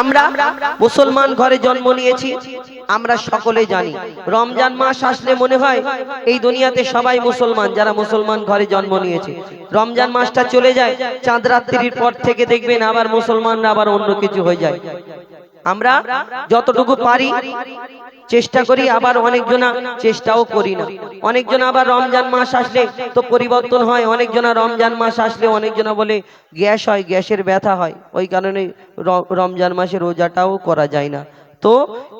আমরা মুসলমান ঘরে জন্ম নিয়েছি। আমরা সকলে জানি রমজান মাস আসলে মনে হয় এই দুনিয়াতে সবাই মুসলমান যারা মুসলমান ঘরে জন্ম নিয়েছে। রমজান মাসটা চলে যায় চাঁদ রাত্রির পর থেকে দেখবেন আবার মুসলমানরা আবার অন্য কিছু হয়ে যায়। আমরা যতটুকু পারি চেষ্টা করি, আবার অনেকজনা চেষ্টাও করি না। অনেকজনা আবার রমজান মাস আসলে তো পরিবর্তন হয়, অনেকজনা রমজান মাস আসলে অনেকজনা বলে গ্যাস হয়, গ্যাসের ব্যথা হয়। ওই কারণে রমজান মাসে রোজাটাও করা যায় না। তো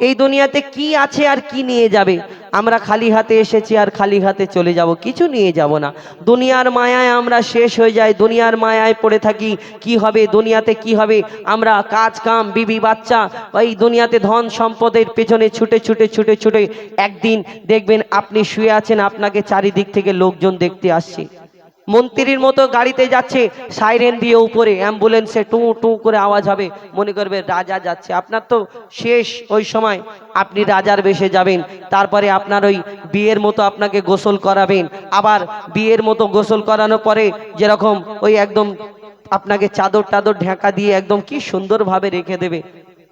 এই দুনিয়াতে কি আছে আর কি নিয়ে যাবে? আমরা খালি হাতে এসেছি আর খালি হাতে চলে যাব, কিছু নিয়ে যাব না। দুনিয়ার মায়ায় আমরা শেষ হয়ে যাই, দুনিয়ার মায়ায় পড়ে থাকি, কি হবে, দুনিয়াতে কি হবে? আমরা কাজ, কাম, বিবি, বাচ্চা, এই দুনিয়াতে ধন সম্পদের পেছনে ছুটে ছুটে ছুটে ছুটে একদিন দেখবেন আপনি শুয়ে আছেন, আপনাকে চারিদিক থেকে লোকজন দেখতে আসছে। মন্ত্রীর মতো গাড়িতে যাচ্ছে, সাইরেন দিয়ে উপরে, অ্যাম্বুলেন্সে টু টু করে আওয়াজ হবে, মনে করবে রাজা যাচ্ছে। আপনার তো শেষ ওই সময়, আপনি রাজার বেশে যাবেন, তারপরে আপনার ওই বিয়ের মতো আপনাকে গোসল করাবেন। আবার বিয়ের মতো গোসল করানোর পরে যেরকম ওই একদম আপনাকে চাদর টাদর ঢাকা দিয়ে একদম কি সুন্দরভাবে রেখে দেবে।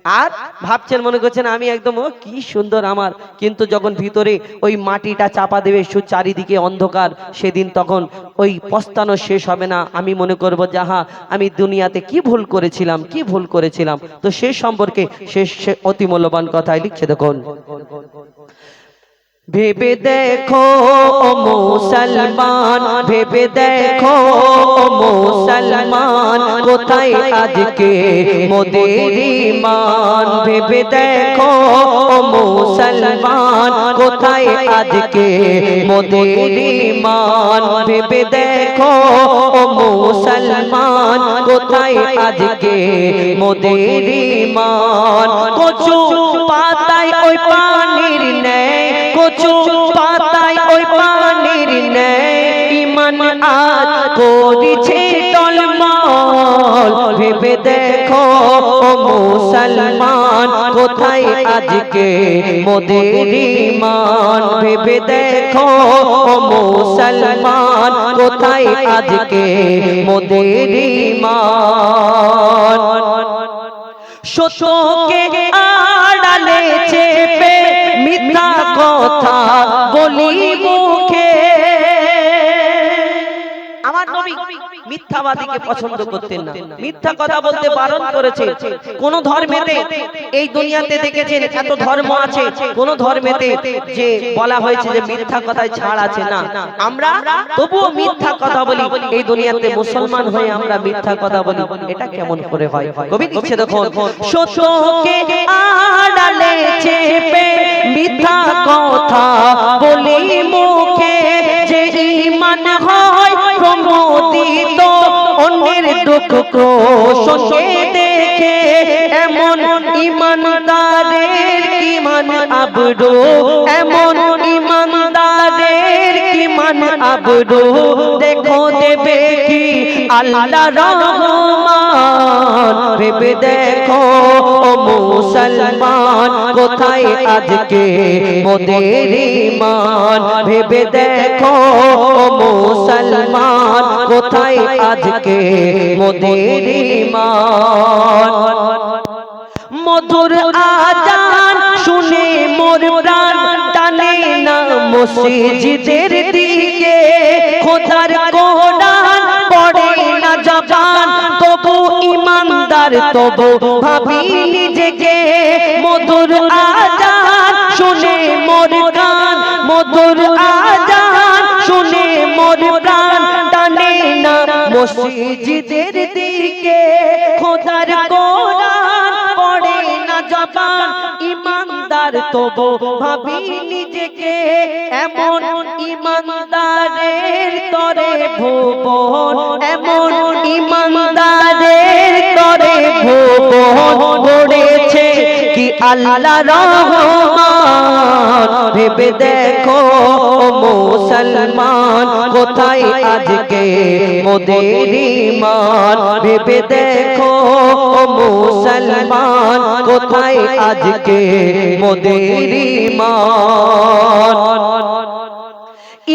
আর ভাবছেন, মনে করছেন, আমি একদম, ও, কি সুন্দর আমার। কিন্তু যখন ভিতরে ওই মাটিটা চাপা দেবে, সু চারিদিকে অন্ধকার, সেদিন তখন ওই পস্তানো শেষ হবে না। আমি মনে করব যাহা আমি দুনিয়াতে কি ভুল করেছিলাম, কি ভুল করেছিলাম। তো সে সম্পর্কে সে অতি মূল্যবান কথাই লিখছে দেখুন। ভেবে দেখো মুসলমান, ভেবে দেখো মুসলমান, কোথায় আজকে মোদের ইমান ভেবে দেখো মুসলমান, কোথায় আজকে মোদের ইমান ভেবে দেখো মুসলমান, কোথায় আজকে মোদের ইমান কচু পাতায় ওই পানির নেই কচু পাতায় ওই পানির ইমান আজ করিছে ভেবে দেখো মুসলমান, কোথায় আজকে মোদের ইমান ভেবে দেখো মুসলমান, কোথায় আজকে মোদের ইমান শোষকে আড়ালে চেপে কথা বলি মিথ্যাবাদীকে পছন্দ করতেন না। মিথ্যা কথা বলতে বারণ করেছে। কোন ধর্মেতে এই দুনিয়াতে দেখেছেন এত ধর্ম আছে। কোন ধর্মেতে যে বলা হয়েছে যে মিথ্যা কথায় ছাড় আছে না। আমরা তবুও মিথ্যা কথা বলি। এই দুনিয়াতে মুসলমান হয়ে আমরা মিথ্যা কথা বলি। এটা কেমন করে হয়? কবি দিচ্ছে দেখুন। সত্যকে আড়ালে চেপে মিথ্যা কথা বলি মুখে। যে ইমান হয় প্রমোদিত অন্যের দুঃখ ক্রোশকে দেখে এমন ইমানদারের ইমান আবরো? এমন ইমানদারের ইমান আবরো? দেখো দেবে কি আল্লাহ রহমান। ভেবে দেখো ও মুসলমান কোথায় আজকে মোদের ইমান ভেবে দেখো ও মুসলমান কোথায় আজকে মোদের ইমান মধুর আজান শুনে মোর প্রাণ টানে না মসজিদের দিকে। খোদার ইমানদার তবু ভাবি নিজেকে। মধুর আজান শুনে মোর গান। মধুর আজান শুনে মোর প্রাণ। টানে না মসজিদের দিকে। খোদার কোরআন পড়ে না জবান। ইমানদার তবু ভাবি নিজেকে। এমন ইমানদারের তরে ভুবন। এমন ইমানদারের আল্লাহ রহমান, ভেবে দেখো মুসলমান, কোথায় আজকে মোদের ইমান ভেবে দেখো মুসলমান, কোথায় আজকে মোদের ইমান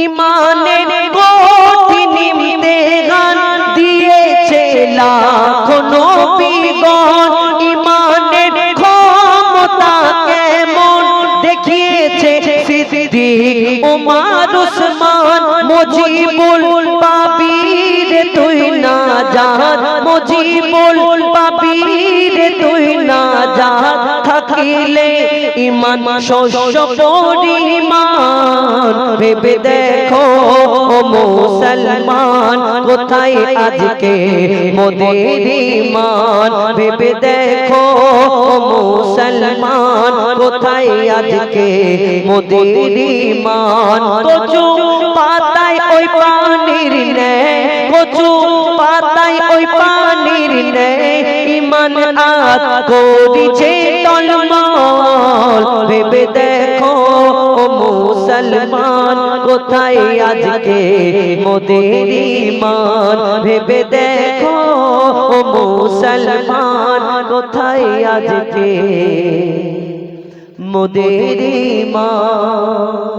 ইমানের কঠিন ইমতেহান দিয়েছে লাখো নবীগণ। কেবল পাপির তুই না যা থাকিলে ইমান, শস্য পরিমান ভেবে দেখো মুসলমান, কোথায় আজকে মোদের ইমান ভেবে দেখো মুসলমান, কোথায় আজকে মোদের ইমান কচু পাতায় ওই পানির রে কচু পাতায় ওই পান পানির ইমান আত করিছে টলমল। ভেবে দেখো, ও মুসলমান, কোথায় আজকে মোদের ইমান ভেবে দেখো, ও মুসলমান, কোথায় আজকে মোদের ইমান